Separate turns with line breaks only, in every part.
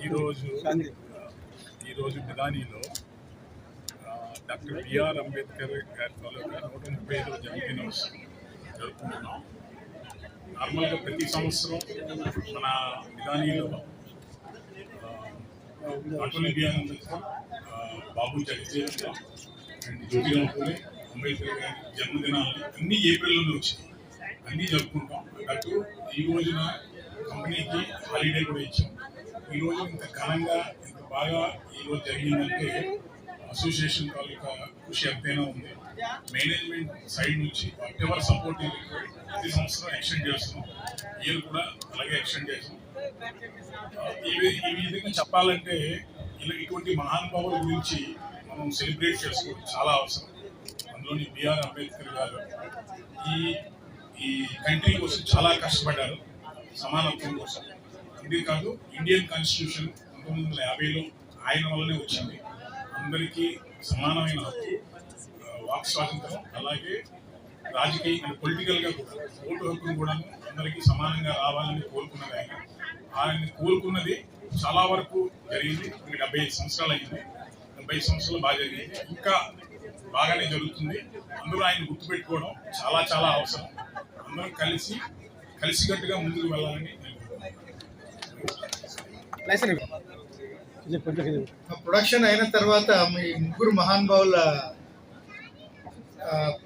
ఈరోజు ఈరోజు ప్రధానిలో doctor BR Ambedkar గారి తాలూకా నూట ముప్పై ఐదవ జన్మదినోత్సవం జరుపుకుంటున్నాం. నార్మల్గా ప్రతి సంవత్సరం మన విధానిలో అటల్ బిఆర్ అంబేద్కర్ బాబు జగజీవన్ అండ్ జ్యోతిరావు పూలే అంబేద్కర్ గారి జన్మదినాలు అన్ని ఏప్రిల్లోనే వచ్చాయి అన్నీ జరుపుకుంటాం. అటు ఈ రోజున కంపెనీకి హాలిడే కూడా ఇచ్చాం. ఈ రోజు ఇంత ఘనంగా ఇంత బాగా ఈరోజు జరిగిందంటే అసోసియేషన్ తాలూకా కృషి ఎంతైనా ఉంది. మేనేజ్మెంట్ సైడ్ నుంచి వాట్ ఎవర్ సపోర్ట్ ప్రతి సంవత్సరం ఎక్స్టెండ్ చేస్తున్నాం. ఇయర్ కూడా అలాగే ఎక్స్టెండ్ చేస్తాం ఇవి ఈ విధంగా చెప్పాలంటే ఇలా ఇటువంటి మహానుభావుల గురించి మనం సెలబ్రేట్ చేసుకోవడం చాలా అవసరం. అందులోని బిఆర్ అంబేద్కర్ గారు ఈ ఈ కంట్రీ కోసం చాలా కష్టపడ్డారు. సమానత్వం కోసం అంతేకాదు ఇండియన్ కాన్స్టిట్యూషన్ పంతొమ్మిది వందల యాభైలో ఆయన వల్లనే వచ్చింది. అందరికీ సమానమైన హక్కు వాక్ స్వాతంత్రం అలాగే రాజకీయ అండ్ పొలిటికల్గా కూడా ఓటు హక్కును కూడా అందరికీ సమానంగా రావాలని కోరుకున్నది ఆయన. ఆయన కోరుకున్నది చాలా వరకు జరిగింది. ఇంకా డెబ్బై ఐదు సంవత్సరాలు అయింది. డెబ్బై సంవత్సరాలు బాగా జరిగింది. ఇంకా బాగానే జరుగుతుంది. అందరూ ఆయన గుర్తుపెట్టుకోవడం చాలా చాలా అవసరం. అందరం కలిసి కలిసికట్టుగా ముందుకు వెళ్ళాలని
ప్రొడక్షన్ అయిన తర్వాత మీ ముగ్గురు మహానుభావుల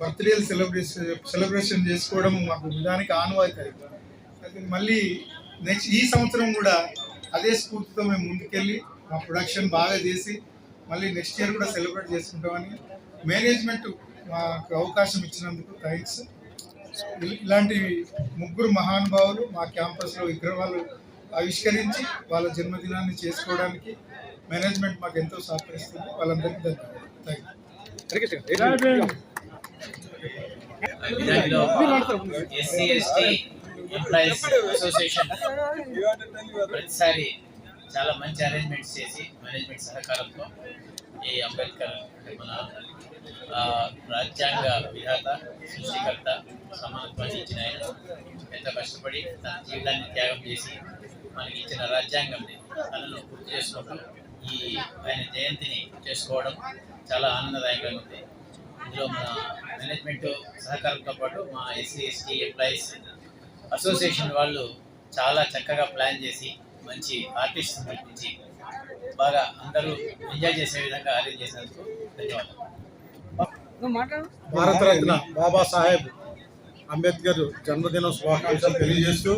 బర్త్డే సెలబ్రేషన్ సెలబ్రేషన్ చేసుకోవడం మాకు విధానికి ఆనవాయితీ. అయితే మళ్ళీ నెక్స్ట్ ఈ సంవత్సరం కూడా అదే స్ఫూర్తితో మేము ముందుకెళ్ళి మా ప్రొడక్షన్ బాగా చేసి మళ్ళీ నెక్స్ట్ ఇయర్ కూడా సెలబ్రేట్ చేసుకుంటామని మేనేజ్మెంట్ మాకు అవకాశం ఇచ్చినందుకు థ్యాంక్స్ ఇలాంటి ముగ్గురు మహానుభావులు మా క్యాంపస్లో విగ్రహాలు ఆవిష్కరించి వాళ్ళ జన్మదినాన్ని చేసుకోవడానికి మేనేజ్మెంట్ మాకు ఎంతో సహకరిస్తుంది. వాళ్ళందరికీ ధన్యవాదాలు.
ఎస్సీ ఎస్టీ ఎంప్లాయీస్ అసోసియేషన్ ప్రతిసారి చాలా మంచి అరేంజ్మెంట్స్ చేసి మేనేజ్మెంట్ సహకారంతో ఈ అంబేద్కర్ మన రాజ్యాంగ విధాత సృష్టికర్త ఇచ్చిన ఆయన ఎంతో కష్టపడి తన జీవితాన్ని త్యాగం చేసి మనకి ఇచ్చిన రాజ్యాంగంని తనను గుర్తు చేసుకుంటూ ఈ ఆయన జయంతిని చేసుకోవడం చాలా ఆనందదాయకంగా ఉంది. ఇందులో మన మేనేజ్మెంట్ సహకారంతో పాటు మా ఎస్సీ ఎస్టీ ఎంప్లాయీస్ అసోసియేషన్ వాళ్ళు చాలా చక్కగా ప్లాన్ చేసి మంచి ఆర్టిస్ట్ పిలిపించి బాగా అందరూ ఎంజాయ్ చేసే విధంగా అరేంజ్ చేసినందుకు ధన్యవాదాలు.
భారతరత్న బాబాసాహెబ్ అంబేద్కర్ జన్మదిన శుభాకాంక్షలు తెలియజేస్తూ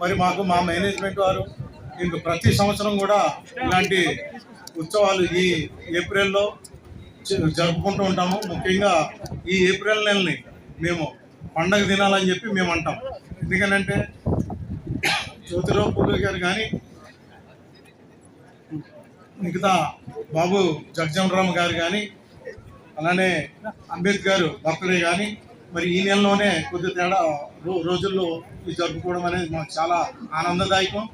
మరి మాకు మా మేనేజ్మెంట్ వారు ఇంక ప్రతి సంవత్సరం కూడా ఇలాంటి ఉత్సవాలు ఈ ఏప్రిల్లో జరుపుకుంటూ ఉంటాము. ముఖ్యంగా ఈ ఏప్రిల్ నెలని మేము పండగ దినాలని చెప్పి మేము అంటాం. ఎందుకనంటే జ్యోతిరావు పూలే గారు కానీ మిగతా బాబు జగజీవన్ గారు కానీ అలానే అంబేద్కర్ బర్త్డే కానీ మరి ఈ నెలలోనే కొద్ది తేడా రో- రోజుల్లో జరుపుకోవడం అనేది మాకు చాలా ఆనందదాయకం.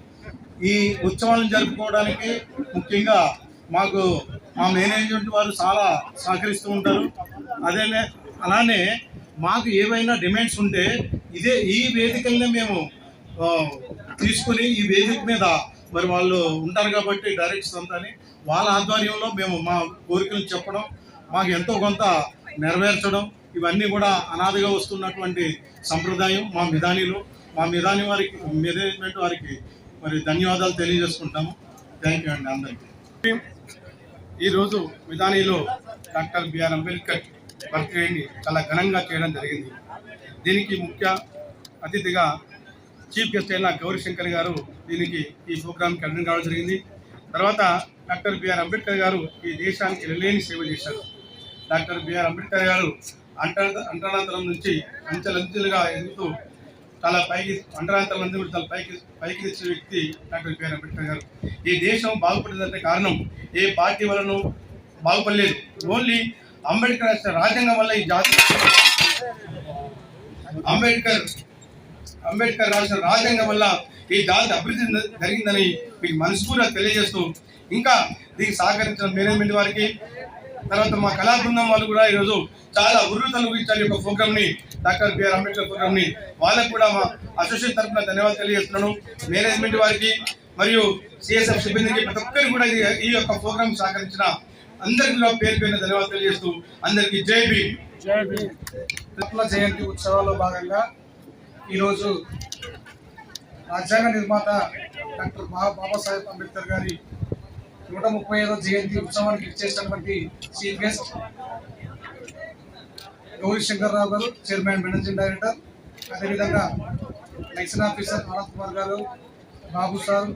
ఈ ఉత్సవాలను జరుపుకోవడానికి ముఖ్యంగా మాకు మా మేనేజ్మెంట్ వారు చాలా సహకరిస్తూ ఉంటారు. అదే అలానే మాకు ఏవైనా డిమాండ్స్ ఉంటే ఇదే ఈ వేదికలనే మేము తీసుకుని ఈ వేదిక మీద మరి వాళ్ళు ఉంటారు కాబట్టి డైరెక్ట్స్ అంతా వాళ్ళ ఆధ్వర్యంలో మేము మా కోరికలు చెప్పడం మాకు ఎంతో కొంత నెరవేర్చడం ఇవన్నీ కూడా అనాదిగా వస్తున్నటువంటి సంప్రదాయం మా మిధానిలో మా మిధాని వారికి మేనేజ్మెంట్ వారికి మరి ధన్యవాదాలు తెలియజేసుకుంటాము. థ్యాంక్ యూ అండి అందరికీ. ఈరోజు మిధానిలో డాక్టర్ బిఆర్ అంబేద్కర్ బర్త్డేని చాలా ఘనంగా చేయడం జరిగింది. దీనికి ముఖ్య అతిథిగా చీఫ్ గెస్ట్ అయిన గౌరీశంకర్ గారు దీనికి ఈ ప్రోగ్రాంకి అటెండ్ కావడం జరిగింది. తర్వాత డాక్టర్ బిఆర్ అంబేద్కర్ గారు ఈ దేశానికి ఎనలేని సేవ చేశారు. డాక్టర్ బిఆర్ అంబేద్కర్ గారు అంటరాంతరం నుంచి అంచెలంచెలుగా ఎదుగుతూ చాలా పైకి అంటరాంతరం నుంచి కూడా చాలా పైకి పైకి తెచ్చిన వ్యక్తి డాక్టర్ బిఆర్ అంబేద్కర్ గారు. ఈ దేశం బాగుపడేదంటే కారణం ఏ పార్టీ వలన బాగుపడలేదు. ఓన్లీ అంబేద్కర్ రాసిన రాజ్యాంగం వల్ల ఈ జాతి అంబేద్కర్ అంబేద్కర్ రాసిన రాజ్యాంగం వల్ల ఈ జాతి అభివృద్ధి జరిగిందని మీకు మనస్ఫూర్తిగా తెలియజేస్తూ ఇంకా దీనికి సహకరించిన మేనేజ్మెంట్ వారికి తర్వాత మా కళా బృందం వాళ్ళు కూడా ఈరోజు చాలా ఉర్రుతలు ఇచ్చారు యొక్క ప్రోగ్రామ్ని. డాక్టర్ బిఆర్ అంబేద్కర్ ప్రోగ్రామ్ని. వాళ్ళకు కూడా మా అసోసియేషన్ తరఫున ధన్యవాదాలు తెలియజేస్తున్నాను. మేనేజ్మెంట్ వారికి మరియు సిఎస్ఎఫ్ సిబ్బందికి ప్రతి ఒక్కరికి కూడా ఈ- యొక్క ప్రోగ్రామ్ సహకరించిన అందరికీ కూడా పేరు పేరున ధన్యవాదాలు తెలియజేస్తూ అందరికీ జై బీ
విప్లవ జయంతి ఉత్సవాల్లో భాగంగా ఈరోజు రాజ్యాంగ నిర్మాత డాక్టర్ బాబా బాబాసాహెబ్ అంబేద్కర్ గారి నూట ముప్పై ఐదో జయంతి ఉత్సవానికి ఇచ్చేసినటువంటి చీఫ్ గెస్ట్ గౌరీ శంకర్రావు గారు చైర్మన్ మేనేజింగ్ డైరెక్టర్ అదేవిధంగా ఎలక్షన్ ఆఫీసర్ ఆనంద్ కుమార్ గారు బాబు సార్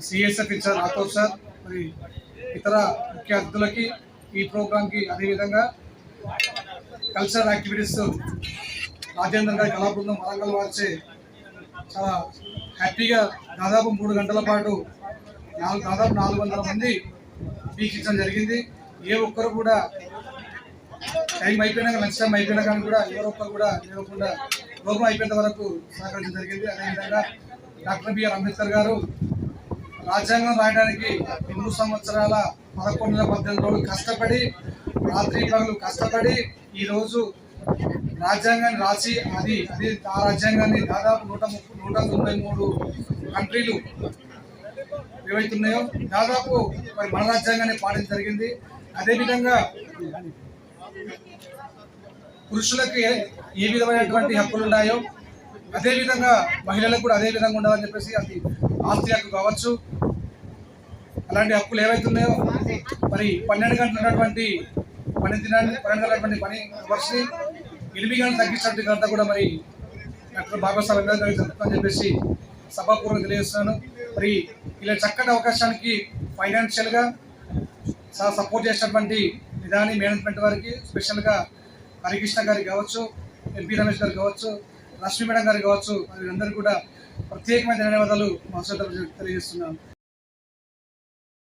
సిఎస్ఎఫ్ ఇచ్చారు రాథోర్ సార్ మరి ఇతర ముఖ్య అతిథులకి ఈ ప్రోగ్రాంకి అదేవిధంగా కల్చరల్ యాక్టివిటీస్ రాజేంద్ర గారి కళాబృందం వరంగల్ వారిచే చాలా హ్యాపీగా దాదాపు మూడు గంటల పాటు నాలుగు దాదాపు నాలుగు వందల మంది వీక్షించడం జరిగింది. ఏ ఒక్కరు కూడా టైం అయిపోయినాక లంచ్ టైం అయిపోయినా కానీ కూడా ఎవరు ఒక్కరు కూడా లేకుండా లోపం అయిపోయేంత వరకు సహకరించడం జరిగింది. అదేవిధంగా డాక్టర్ బిఆర్ అంబేద్కర్ గారు రాజ్యాంగం రాయడానికి రెండు సంవత్సరాల పదకొండు నెలల పద్దెనిమిది రోజులు కష్టపడి రాత్రి పగలు కష్టపడి ఈరోజు రాజ్యాంగాన్ని రాసి అది అది ఆ రాజ్యాంగాన్ని దాదాపు నూట ముప్పై నూట తొంభై మూడు కంట్రీలు ఏవైతున్నాయో దాదాపు మరి మన రాజ్యాంగాన్ని పాటించడం జరిగింది. అదేవిధంగా పురుషులకు ఏ విధమైనటువంటి హక్కులు ఉన్నాయో అదేవిధంగా మహిళలకు కూడా అదే విధంగా ఉండాలని చెప్పేసి అది ఆస్తి హక్కు కావచ్చు. అలాంటి హక్కులు ఏవైతున్నాయో మరి పన్నెండు గంటలు ఉన్నటువంటి పని దినాన్ని పన్నెండు గంటల పని వర్షి ఎనిమిది గంటలు తగ్గించినట్టు కూడా మరి డాక్టర్ బాబాసాహెబ్ అంబేద్కర్ చెప్తామని చెప్పేసి సభాపూర్వకంగా తెలియజేస్తున్నాను. మరి ఇలా చక్కటి అవకాశానికి ఫైనాన్షియల్గా చాలా సపోర్ట్ చేసినటువంటి నిదాని మేనేజ్మెంట్ వారికి స్పెషల్గా హరికృష్ణ గారికి కావచ్చు ఎంపీ రమేష్ గారు కావచ్చు లక్ష్మీ మేడం గారు కావచ్చు వీరందరికీ కూడా ప్రత్యేకమైన ధన్యవాదాలు మా తెలియజేస్తున్నాను.